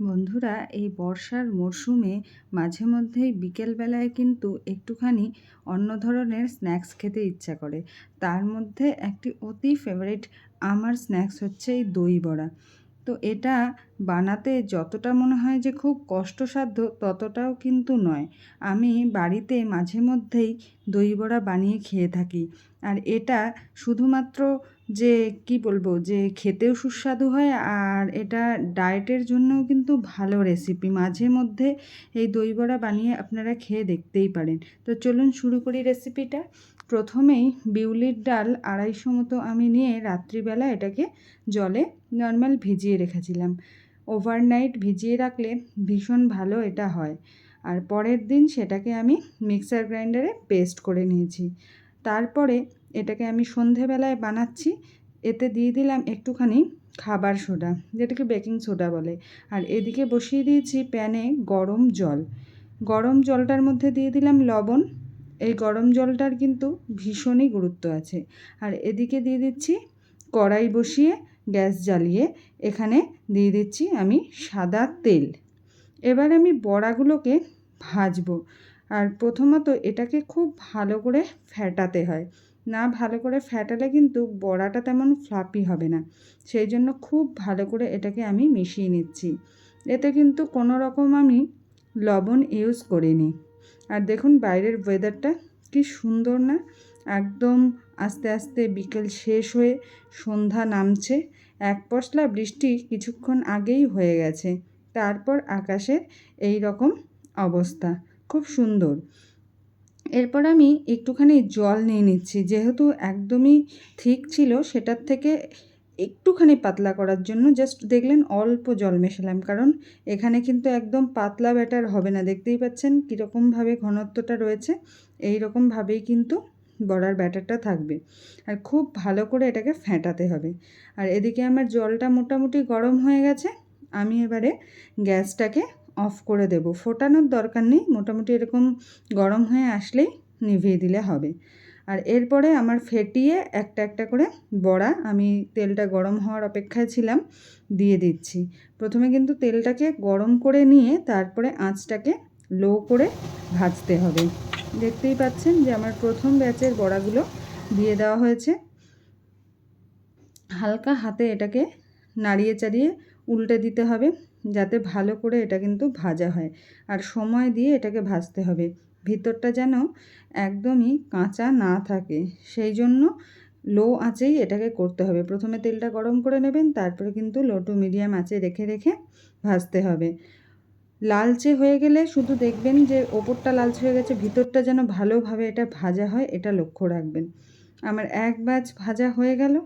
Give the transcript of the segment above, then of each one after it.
বন্ধুরা, এই বর্ষার মরশুমে মাঝে মধ্যেই বিকেলবেলায় কিন্তু একটুখানি অন্য ধরনের স্ন্যাক্স খেতে ইচ্ছা করে। তার মধ্যে একটি অতি ফেভারিট আমার স্ন্যাক্স হচ্ছে এই দই বড়া। তো এটা বানাতে যতটা মনে হয় যে খুব কষ্টসাধ্য, ততটাও কিন্তু নয়। আমি বাড়িতে মাঝে মধ্যেই দই বড়া বানিয়ে খেয়ে থাকি। আর এটা শুধুমাত্র যে কি বলব? যে খেতেও সুস্বাদু হয় আর এটা ডায়েটের জন্যও কিন্তু ভালো রেসিপি মাঝে মধ্যে এই দই বড়া বানিয়ে আপনারা খেয়ে দেখতেই পারেন। তো চলুন শুরু করি রেসিপিটা প্রথমেই বিউলির ডাল আড়াইশো মতো আমি নিয়ে রাত্রিবেলা এটাকে জলে নর্মাল ভিজিয়ে রেখেছিলাম। ওভারনাইট ভিজিয়ে রাখলে ভীষণ ভালো এটা হয়। আর পরের দিন সেটাকে আমি মিক্সার গ্রাইন্ডারে পেস্ট করে নিয়েছি। তারপরে এটাকে আমি সন্ধেবেলায় বানাচ্ছি। এতে দিয়ে দিলাম একটুখানি খাবার সোডা, যেটাকে বেকিং সোডা বলে। আর এদিকে বসিয়ে দিয়েছি প্যানে গরম জল। গরম জলটার মধ্যে দিয়ে দিলাম লবণ। এই গরম জলটার কিন্তু ভীষণই গুরুত্ব আছে। আর এদিকে দিয়ে দিচ্ছি কড়াই বসিয়ে গ্যাস জ্বালিয়ে এখানে দিয়ে দিচ্ছি আমি সাদা তেল। এবার আমি বড়াগুলোকে ভাজবো। আর প্রথমত এটাকে খুব ভালো করে ফ্যাটাতে হয়। না ভালো করে ফ্যাটালে কিন্তু বড়াটা তেমন ফ্লাপি হবে না। সেই জন্য খুব ভালো করে এটাকে আমি মিশিয়ে নিচ্ছি। এতে কিন্তু কোনো রকম আমি লবণ ইউজ করিনি। আর দেখুন বাইরের ওয়েদারটা কি সুন্দর না? একদম আস্তে আস্তে বিকেল শেষ হয়ে সন্ধ্যা নামছে। এক পশলা বৃষ্টি কিছুক্ষণ আগেই হয়ে গেছে। তারপর আকাশের এই রকম অবস্থা। খুব সুন্দর। এরপর আমি একটুখানি জল নিয়ে নিচ্ছি। যেহেতু একদমই ঠিক ছিল সেটার থেকে একটুখানি পাতলা করার জন্য জাস্ট দেখলেন অল্প জল মেশালাম। কারণ এখানে কিন্তু একদম পাতলা ব্যাটার হবে না। দেখতেই পাচ্ছেন কীরকমভাবে ঘনত্বটা রয়েছে। এই রকমভাবেই কিন্তু বড়ার ব্যাটারটা থাকবে। আর খুব ভালো করে এটাকে ফেটাতে হবে। আর এদিকে আমার জলটা মোটামুটি গরম হয়ে গেছে। আমি এবারে গ্যাসটাকে অফ করে দেব। ফোটানোর দরকার নেই, মোটামুটি এরকম গরম হয়ে আসলেই নিভিয়ে দিলে হবে। আর এরপরে আমার ফেটিয়ে একটা একটা করে বড়া আমি তেলটা গরম হওয়ার অপেক্ষায় ছিলাম, দিয়ে দিচ্ছি। প্রথমে কিন্তু তেলটাকে গরম করে নিয়ে তারপরে আঁচটাকে লো করে ভাজতে হবে। দেখতেই পাচ্ছেন যে আমার প্রথম ব্যাচের বড়াগুলো দিয়ে দেওয়া হয়েছে। হালকা হাতে এটাকে নাড়িয়ে চাড়িয়ে উল্টে দিতে হবে। যাতে ভালো করে এটা কিন্তু ভাজা হয়। আর সময় দিয়ে এটাকে ভাজতে হবে। ভিতরটা যেন একদমই কাঁচা না থাকে। সেই জন্য লো আঁচেই এটাকে করতে হবে। প্রথমে তেলটা গরম করে নেবেন, তারপরে কিন্তু লো টু মিডিয়াম আঁচে রেখে রেখে ভাজতে হবে। লালচে হয়ে গেলে শুধু দেখবেন যে ওপরটা লালচে হয়ে গেছে, ভিতরটা যেন ভালোভাবে এটা ভাজা হয়, এটা লক্ষ্য রাখবেন। আমার এক ব্যাচ ভাজা হয়ে গেল।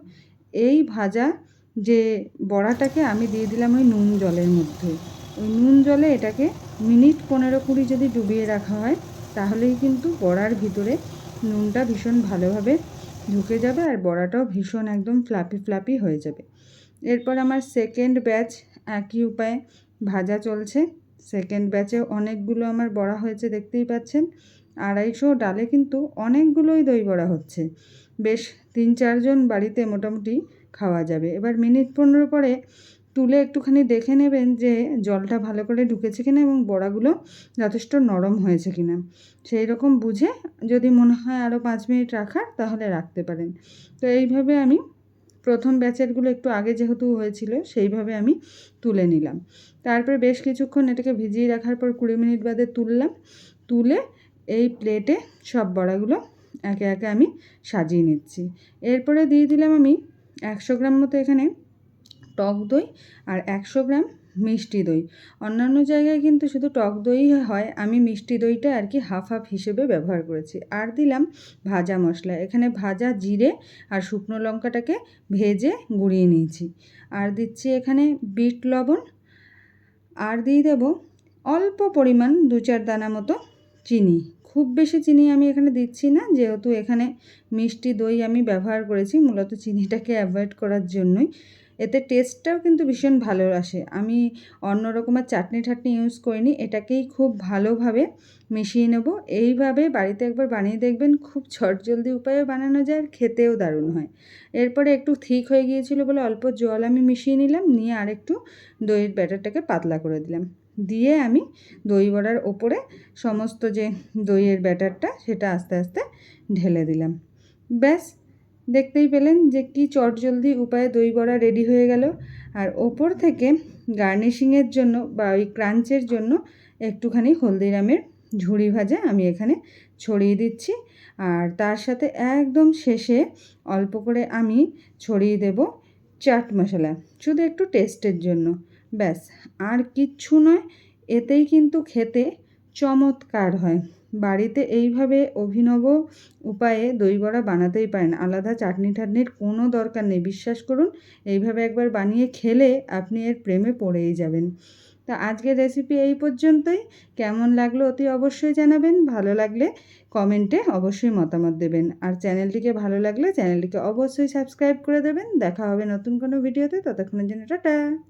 এই ভাজা যে বড়াটাকে আমি দিয়ে দিলাম ওই নুন জলের মধ্যে। ওই নুন জলে এটাকে মিনিট পনেরো কুড়ি যদি ডুবিয়ে রাখা হয়, তাহলেই কিন্তু বড়ার ভিতরে নুনটা ভীষণ ভালোভাবে ঢুকে যাবে আর বড়াটাও ভীষণ একদম ফ্লাপি ফ্লাপি হয়ে যাবে। এরপর আমার সেকেন্ড ব্যাচ একই উপায়ে ভাজা চলছে। সেকেন্ড ব্যাচে অনেকগুলো আমার বড়া হয়েছে, দেখতেই পাচ্ছেন। আড়াইশো ডালে কিন্তু অনেকগুলোই দই বড়া হচ্ছে। বেশ তিন চারজন বাড়িতে মোটামুটি খাওয়া যাবে। এবার মিনিট পনেরো পরে তুলে একটুখানি দেখে নেবেন যে জলটা ভালো করে ঢুকেছে কিনা এবং বড়াগুলো যথেষ্ট নরম হয়েছে কিনা। সেই রকম বুঝে যদি মনে হয় আরও পাঁচ মিনিট রাখার তাহলে রাখতে পারেন। তো এইভাবে আমি প্রথম ব্যাচেরগুলো একটু আগে যেহেতু হয়েছিল সেইভাবে আমি তুলে নিলাম। তারপরে বেশ কিছুক্ষণ এটাকে ভিজিয়ে রাখার পর কুড়ি মিনিট বাদে তুললাম। তুলে এই প্লেটে সব বড়াগুলো একে একে আমি সাজিয়ে নিচ্ছি। এরপরে দিয়ে দিলাম আমি একশো গ্রাম মতো এখানে টক দই আর একশো গ্রাম মিষ্টি দই। অন্যান্য জায়গায় কিন্তু শুধু টক দই হয়, আমি মিষ্টি দইটা আর কি হাফ হাফ হিসেবে ব্যবহার করেছি। আর দিলাম ভাজা মশলা, এখানে ভাজা জিরে আর শুকনো লঙ্কাটাকে ভেজে গুঁড়িয়ে নিয়েছি। আর দিচ্ছি এখানে বিট লবণ, আর দিয়ে দেব অল্প পরিমাণ দু চার দানা মতো চিনি। খুব বেশি চিনি আমি এখানে দিচ্ছি না, যেহেতু এখানে মিষ্টি দই আমি ব্যবহার করেছি, মূলত চিনিটাকে অ্যাভয়েড করার জন্যই। এতে টেস্টটাও কিন্তু ভীষণ ভালো আসে। আমি অন্য রকমের চাটনি ঠাটনি ইউজ করিনি, এটাকেই খুব ভালোভাবে মিশিয়ে নেব। এইভাবে বাড়িতে একবার বানিয়ে দেখবেন, খুব ঝটজলদি উপায়ে বানানো যায় আর খেতেও দারুণ হয়। এরপরে একটু ঠিক হয়ে গিয়েছিল বলে অল্প জল আমি মিশিয়ে নিলাম, নিয়ে আর একটু দইয়ের ব্যাটারটাকে পাতলা করে দিলাম। দিয়ে আমি দই বড়ার ওপরে সমস্ত যে দইয়ের ব্যাটারটা সেটা আস্তে আস্তে ঢেলে দিলাম। ব্যাস, দেখতেই পেলেন যে কি চটজলদি উপায়ে দই বড়া রেডি হয়ে গেল। আর ওপর থেকে গার্নিশিংয়ের জন্য বা ওই ক্রাঞ্চের জন্য একটুখানি হলদিরামের ঝুড়ি ভাজা আমি এখানে ছড়িয়ে দিচ্ছি। আর তার সাথে একদম শেষে অল্প করে আমি ছড়িয়ে দেব চাট মশলা, শুধু একটু টেস্টের জন্য। ব্যাস, আর কিচ্ছু নয়, এতেই কিন্তু খেতে চমৎকার হয়। বাড়িতে এইভাবে অভিনব উপায়ে দই বড়া বানাতেই পারেন। আলাদা চাটনি টাটনির কোনো দরকার নেই। বিশ্বাস করুন, এইভাবে একবার বানিয়ে খেলে আপনি এর প্রেমে পড়েই যাবেন। তা আজকের রেসিপি এই পর্যন্তই। কেমন লাগল অতি অবশ্যই জানাবেন। ভালো লাগলে কমেন্টে অবশ্যই মতামত দেবেন। আর চ্যানেলটিকে ভালো লাগলে চ্যানেলটিকে অবশ্যই সাবস্ক্রাইব করে দেবেন। দেখা হবে নতুন কোনো ভিডিওতে। ততক্ষণের জন্য টাটা।